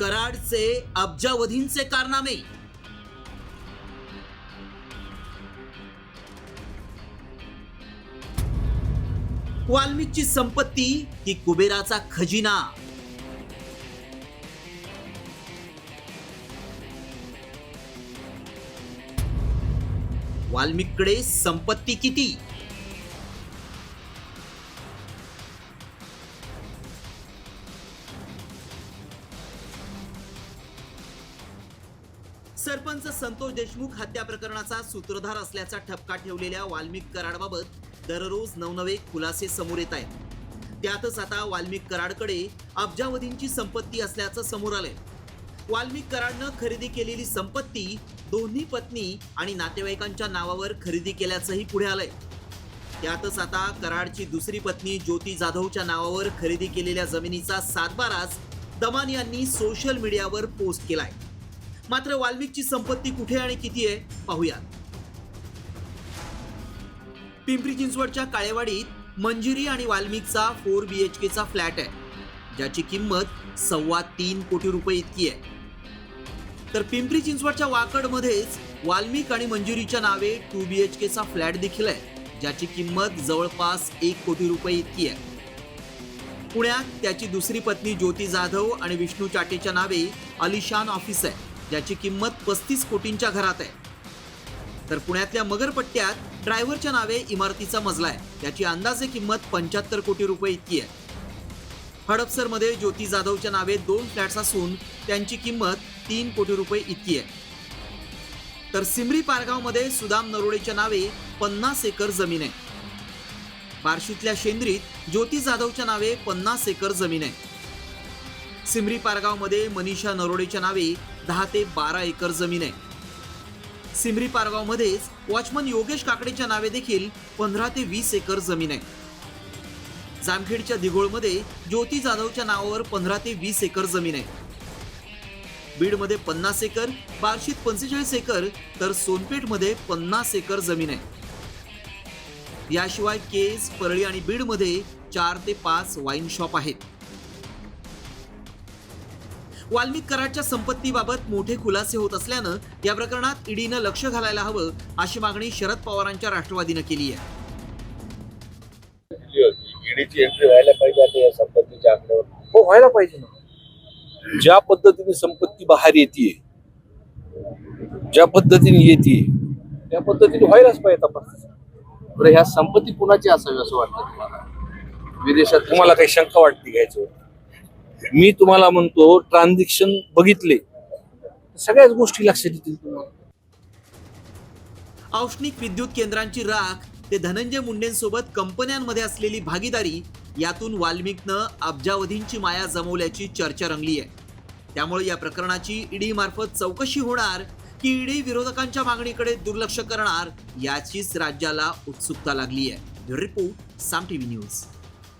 कराडचे अब्जावधींचे कारनामे. वाल्मिकची संपत्ती ही कुबेराचा खजिना. वाल्मिककडे संपत्ती किती? सरपंच संतोष देशमुख हत्या प्रकरणाचा सूत्रधार असल्याचा ठपका ठेवलेल्या वाल्मिक कराडबाबत दररोज नवनवे खुलासे समोर येत आहेत. त्यातच आता वाल्मिक कराडकडे अब्जावधींची संपत्ती असल्याचं समोर आलंय. वाल्मिक कराडनं खरेदी केलेली संपत्ती दोन्ही पत्नी आणि नातेवाईकांच्या नावावर खरेदी केल्याचंही पुढे आलंय. त्यातच आता कराडची दुसरी पत्नी ज्योती जाधवच्या नावावर खरेदी केलेल्या जमिनीचा सातबाराच दमान यांनी सोशल मीडियावर पोस्ट केलाय. मात्र वाल्मिकची संपत्ती कुठे आणि किती आहे पाहूयात. पिंपरी चिंचवडच्या काळेवाडीत मंजिरी आणि वाल्मिकचा फोर बी एच केचा फ्लॅट आहे ज्याची किंमत सव्वा तीन कोटी रुपये इतकी आहे. तर पिंपरी चिंचवडच्या वाकडमध्येच वाल्मिक आणि मंजुरीच्या नावे टू बी एच केचा फ्लॅट देखील आहे ज्याची किंमत जवळपास एक कोटी रुपये इतकी आहे. पुण्यात त्याची दुसरी पत्नी ज्योती जाधव आणि विष्णू चाटेच्या नावे अलिशान ऑफिस आहे. ज्याची किंमत पस्तीस कोटींच्या घरात आहे. तर पुण्यातल्या मगरपट्ट्यात ड्रायव्हरच्या नावे इमारतीचा मजला आहे. त्याची अंदाजे किंमत पंच्याहत्तर कोटी रुपये इतकी आहे. हडपसरमध्ये ज्योती जाधवच्या नावे दोन फ्लॅट्स असून त्यांची किंमत तीन कोटी रुपये इतकी आहे. तर सिमरी पारगावमध्ये सुदाम नरोडेच्या नावे पन्नास एकर जमीन आहे. बार्शीतल्या शेंद्रीत ज्योती जाधवच्या नावे पन्नास एकर जमीन आहे. सिमरी पारगावमध्ये मनीषा नरोडेच्या नावे दहा ते बारा एकर जमीन आहे. सिमरी पारगावमध्येच वॉचमन योगेश काकडेच्या नावे देखील पंधरा ते वीस एकर जमीन आहे. जामखेडच्या दिघोळमध्ये ज्योती जाधवच्या नावावर पंधरा ते वीस एकर जमीन आहे. बीडमध्ये पन्नास एकर बार्शीत पंचेचाळीस एकर तर सोनपेठमध्ये पन्नास एकर जमीन आहे. याशिवाय केस परळी आणि बीडमध्ये चार ते पाच वाईन शॉप आहेत. वाल्मिक कराडच्या संपत्तीबाबत मोठे खुलासे होत असल्यानं या प्रकरणात ईडीनं लक्ष घालायला हवं अशी मागणी शरद पवारांच्या राष्ट्रवादीनं केली आहे. ईडीची एंट्री व्हायला पाहिजे आता या संपत्तीच्या आकड्यावर. हो व्हायला पाहिजे ना. ज्या पद्धतीने संपत्ती बाहेर येते ज्या पद्धतीने येते त्या पद्धतीने व्हायलाच पाहिजे तपास. बरं ह्या संपत्ती कुणाची असावी असं वाटतं तुम्हाला? विदेशात तुम्हाला काही शंका वाटते घ्यायचं मी तुम्हाला म्हणतो ट्रान्झॅक्शन बघितले. सगळ्याच गोष्टी लक्षात येतील तुम्हाला. औष्णिक विद्युत केंद्रांची राख ते धनंजय मुंडेंसोबत कंपन्यांमध्ये असलेली भागीदारी यातून वाल्मिकनं अब्जावधींची माया जमवल्याची चर्चा रंगली आहे त्यामुळे या प्रकरणाची ईडी मार्फत चौकशी होणार की ईडी विरोधकांच्या मागणीकडे दुर्लक्ष करणार याचीच राज्याला उत्सुकता लागली आहे रिपोर्ट साम टीव्ही न्यूज.